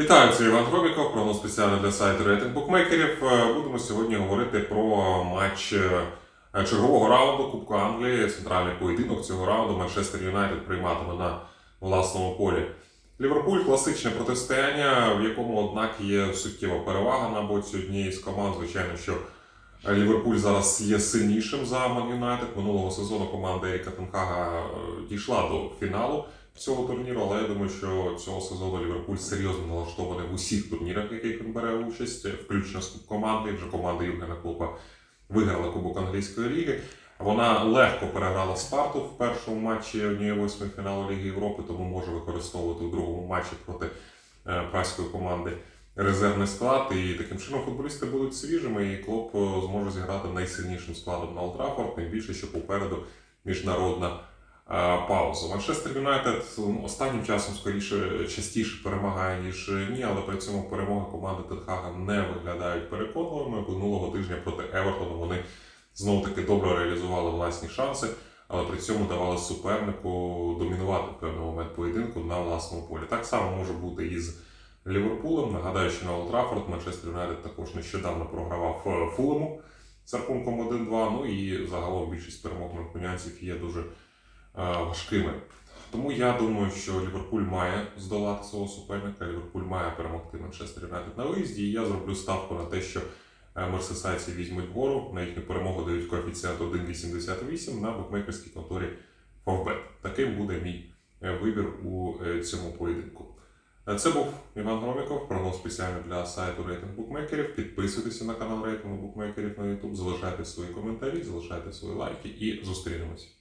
Вітаю, це Іван Гробіков, прогноз спеціально для сайту рейтинг букмекерів. Е, Будемо сьогодні говорити про матч е, чергового раунду Кубку Англії, центральний поєдинок цього раунду. Манчестер Юнайтед прийматиме на власному полі. Ліверпуль класичне протистояння, в якому, однак, є суттєва перевага на боці однієї з команд. Звичайно, що Ліверпуль зараз є сильнішим за Ман Юнайтед. Минулого сезону команда Еріка Тенхага е, дійшла до фіналу цього турніру, але я думаю, що цього сезону Ліверпуль серйозно налаштований в усіх турнірах, в яких він бере участь, включно з команди. Вже команда Юргена Клопа виграла Кубок англійської ліги. Вона легко переграла Спарту в першому матчі однієї восьмої фіналу Ліги Європи, тому може використовувати у другому матчі проти е, праської команди резервний склад. І таким чином футболісти будуть свіжими, і Клоп е, зможе зіграти найсильнішим складом на Олд Траффорд, тим більше, що попереду міжнародна е, пауза. Манчестер Юнайтед ну, останнім часом скоріше частіше перемагає, ніж ні, але при цьому перемоги команди Тенхага не виглядають переконливими. Минулого тижня проти Евертону вони знову таки добре реалізували власні шанси, але при цьому давали супернику домінувати в певний момент поєдинку на власному полі. Так само може бути і з Ліверпулем. Нагадаю, що на Олд Траффорд Манчестер Юнайтед також нещодавно програвав е, Фулему з рахунком 1-2. Ну і загалом більшість перемог манкунянців є дуже важкими. Тому я думаю, що Ліверпуль має здолати свого суперника, Ліверпуль має перемогти Манчестер Юнайтед на виїзді. І я зроблю ставку на те, що е, мерсисайці візьмуть гору. На їхню перемогу дають коефіцієнт 1,88 на букмекерській конторі Favbet. Таким буде мій е, вибір у е, цьому поєдинку. Е, Це був Іван Громіков, прогноз спеціально для сайту рейтинг букмекерів. Підписуйтеся на канал рейтингу букмекерів на YouTube, залишайте свої коментарі, залишайте свої лайки і зустрінемось.